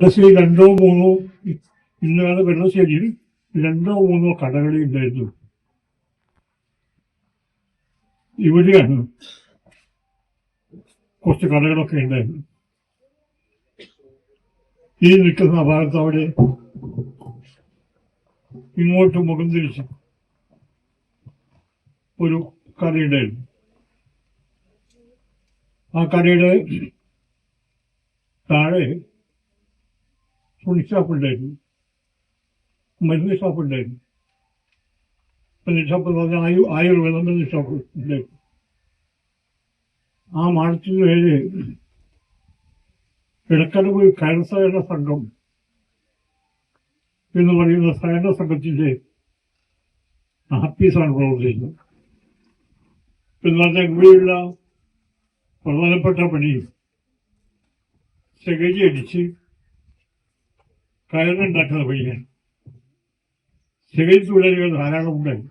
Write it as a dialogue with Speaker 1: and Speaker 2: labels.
Speaker 1: വെള്ളശ്ശേരി രണ്ടോ മൂന്നോ ഇന്നാണ് വെള്ളശ്ശേരിയിൽ രണ്ടോ മൂന്നോ കടകളി ഉണ്ടായിരുന്നു. ഇവിടെയാണ് കുറച്ച് കടകളൊക്കെ ഉണ്ടായിരുന്നു ഈ നിൽക്കുന്ന ഭാഗത്ത് അവിടെ ഇങ്ങോട്ട് മുഖം തിരിച്ച് ഒരു കടയുണ്ടായിരുന്നു ആ കടയുടെ താഴെ തുണി ഷോപ്പ് ഉണ്ടായിരുന്നു മരുന്ന് ഷോപ്പ് ഉണ്ടായിരുന്നു മരുന്ന് ഷോപ്പ് എന്ന് പറഞ്ഞാൽ ആയു ആയുർവേദ മരുന്ന് ഷോപ്പ് ഉണ്ടായിരുന്നു ആ പേര് ഇടക്കടവ് പോയി സഹകരണ സംഘം എന്ന് പറയുന്ന സഹകരണ സംഘത്തിന്റെ ആപ്പീസാണ് പ്രവർത്തിക്കുന്നത്. എന്ന് പറഞ്ഞാൽ ഇവിടെയുള്ള പ്രധാനപ്പെട്ട പണി സെക്രട്ടറി അടിച്ച് കയറുണ്ടാക്കുന്ന വഴിയാണ് തൊഴിലാളികൾ ധാരാളം ഉണ്ടായി